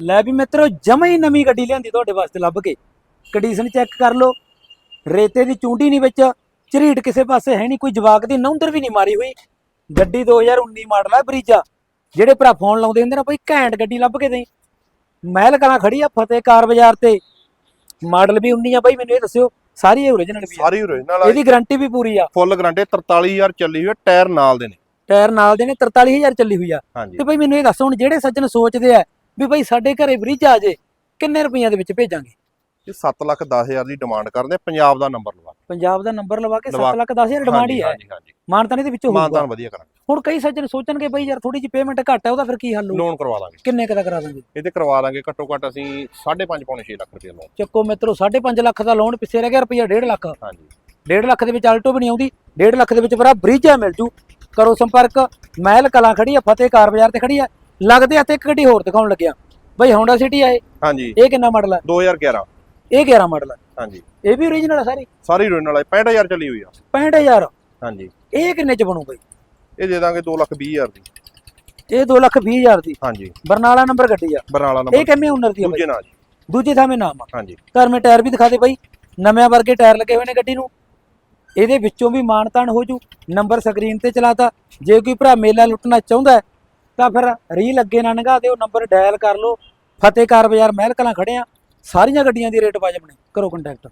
ਲੈ ਵੀ ਮਿੱਤਰੋ ਜਮਾ ਹੀ ਨਵੀਂ ਗੱਡੀ ਲਿਆਂਦੀ ਤੁਹਾਡੇ ਵਾਸਤੇ ਲੱਭ ਕੇ। ਕੰਡੀਸ਼ਨ ਚੈੱਕ ਕਰ ਲਓ। ਰੇਤੇ ਦੀ ਚੁੰਡੀ ਨਹੀਂ ਵਿੱਚ ਝਰੀਟ ਕਿਸੇ ਪਾਸੇ ਹੈ ਨਹੀਂ ਕੋਈ ਜਵਾਕ ਦੀ ਨੌਂਦਰ ਵੀ ਨਹੀਂ ਮਾਰੀ ਹੋਈ। ਗੱਡੀ 2019 ਮਾਡਲ ਹੈ ਬਰੀਜਾ। ਜਿਹੜੇ ਭਰਾ ਫੋਨ ਲਾਉਂਦੇ ਹੁੰਦੇ ਨਾ ਬਈ ਘੈਂਟ ਗੱਡੀ ਲੱਭ ਕੇ ਦੇਈ। ਮਹਿਲ ਕਲਾਂ ਖੜੀ ਆ ਫਤਿਹ ਕਾਰ ਬਾਜ਼ਾਰ ਤੇ। ਮਾਡਲ ਵੀ 19 ਆ ਬਈ ਮੈਨੂੰ ਇਹ ਦੱਸਿਓ ਸਾਰੀ ਓਰੀਜਨਲ ਵੀ ਆ। ਸਾਰੀ ਓਰੀਜਨਲ ਆ। ਇਹਦੀ ਗਾਰੰਟੀ ਵੀ ਪੂਰੀ ਆ। ਫੁੱਲ ਗਰੰਟੀ 43000 ਚੱਲੀ ਹੋਈ ਹੈ ਟਾਇਰ ਨਾਲ ਦੇ ਨੇ। ਟਾਇਰ ਨਾਲ ਦੇ ਨੇ 43000 ਚੱਲੀ ਹੋਈ ਆ। ਹਾਂਜੀ। ਤੇ ਬਈ ਮੈਨੂੰ ਇਹ ਦੱਸ ਹੁਣ ਜਿਹੜੇ ਸੱਜਣ ਸੋਚਦੇ ਆ ਵੀ ਬਈ ਸਾਡੇ ਘਰੇ ਬ੍ਰਿਜ ਆ ਜੇ ਕਿੰਨੇ ਰੁਪਈਆਂ ਦੇ ਵਿੱਚ ਭੇਜਾਂਗੇ? ਇਹ 7 ਲੱਖ 10000 ਦੀ ਡਿਮਾਂਡ ਕਰਦੇ ਪੰਜਾਬ ਦਾ ਨੰਬਰ ਲਵਾ ਪੰਜਾਬ ਦਾ ਨੰਬਰ ਲਵਾ ਕੇ ਲਵਾ 7 ਲੱਖ 10000 ਡਿਮਾਂਡ ਹੀ ਹੈ। ਹਾਂਜੀ ਮਾਨਤਾਨੇ ਦੇ ਵਿੱਚ ਹੋਊਗਾ। ਮਾਨਤਾਨ ਵਧੀਆ ਕਰਾਂਗੇ। ਹੁਣ ਕਈ ਸੱਜਣ ਸੋਚਣਗੇ ਬਈ ਯਾਰ ਥੋੜੀ ਜਿਹੀ ਪੇਮੈਂਟ ਘੱਟ ਹੈ ਉਹਦਾ ਫਿਰ ਕੀ ਹੱਲ ਹੋਊ ਲੋਨ ਕਰਵਾ ਦਾਂਗੇ। ਕਿੰਨੇ ਕੁ ਦਾ ਕਰਾ ਦਾਂਗੇ? ਇਹ ਤੇ ਕਰਵਾ ਦਾਂਗੇ ਘੱਟੋ ਘੱਟ ਅਸੀਂ 5.5 ਪੌਣੇ 6 ਲੱਖ ਰੁਪਏ ਲੋਨ ਚੱਕੋ ਮਿੱਤਰੋ 5.5 ਲੱਖ ਦਾ ਲੋਨ ਪਿੱਛੇ ਰਹਿ ਗਿਆ ਰੁਪਈਆ 1.5 ਲੱਖ। ਹਾਂਜੀ। 1.5 ਲੱਖ ਦੇ ਵਿੱਚ ਆਲਟੋ ਵੀ ਨਹੀਂ ਆਉਂਦੀ 1.5 ਲੱਖ ਦੇ ਵਿੱਚ ਭਰਾ ਬ੍ਰਿਜ ਆ ਮਿਲ ਜੂ। ਕਰੋ ਸੰਪਰਕ ਮਹਿਲ ਕਲਾਂ ਖੜੀ ਆ ਫਤਿਹ ਕਾਰ ਬਾਜ਼ਾਰ ਤੇ ਖੜੀ ਆ। ਲੱਗਦੇ ਆ ਤੇ ਇੱਕ ਗੱਡੀ ਹੋਰ ਦਿਖਾਉਣ ਲੱਗਿਆ। ਬਈ ਹੋਂਡਾ ਸਿਟੀ ਆ ਇਹ। ਹਾਂਜੀ। ਇਹ ਕਿੰਨਾ ਮਾਡਲ ਆ? 2011 ਇਹ 11 ਮਾਡਲ ਆ। ਹਾਂਜੀ। ਇਹ ਵੀ ਓਰੀਜਨਲ ਆ ਸਾਰੀ? ਸਾਰੀ ਓਰੀਜਨਲ ਹੈ 65000 ਚੱਲੀ ਹੋਈ ਆ। 65000 ਹਾਂਜੀ। ਇਹ ਕਿੰਨੇ ਚ ਬਣੂ ਬਈ? ਇਹ ਦੇ ਦਾਂਗੇ 220000 ਦੀ। ਇਹ 2 ਲੱਖ 20 ਹਜ਼ਾਰ ਦੀ। ਹਾਂਜੀ। ਬਰਨਾਲਾ ਨੰਬਰ ਗੱਡੀ ਆ। ਬਰਨਾਲਾ ਇਹ ਨੰਬਰ ਕਿੰਨੇ ਓਨਰ ਦੀ ਆ ਬਈ? ਦੂਜੇ ਨਾਲ ਜੀ। ਦੂਜੇ ਥਾਵੇਂ ਨਾਮ ਆ। ਹਾਂਜੀ। ਘਰ ਮੇ ਟਾਇਰ ਵੀ ਦਿਖਾ ਦੇ ਬਈ। ਨਵੇਂ ਵਰਗੇ ਟਾਇਰ ਲੱਗੇ ਹੋਏ ਨੇ ਗੱਡੀ ਨੂੰ। ਇਹਦੇ ਵਿੱਚੋਂ ਵੀ ਮਾਨਤਾਨ ਹੋ ਜੂ। ਨੰਬਰ ਸਕਰੀਨ ਤੇ ਚਲਾਤਾ। ਜੇ ਕੋਈ ਭਰਾ ਮੇਲਾ ਲੁੱਟਣਾ ਚਾਹੁੰਦਾ ਹੈ, ਤਾਂ ਫਿਰ ਰੀਲ ਅੱਗੇ ਨਾ ਨਗਾ ਦਿਓ ਨੰਬਰ ਡਾਇਲ ਕਰ ਲਓ। ਫਤਿਹਕਾਰ ਬਾਜ਼ਾਰ ਮਹਿਲ ਕਲਾਂ ਖੜੇ ਆ। ਸਾਰੀਆਂ ਗੱਡੀਆਂ ਦੀ ਰੇਟ ਵਾਜਬ ਨੇ ਕਰੋ ਕੰਟੈਕਟ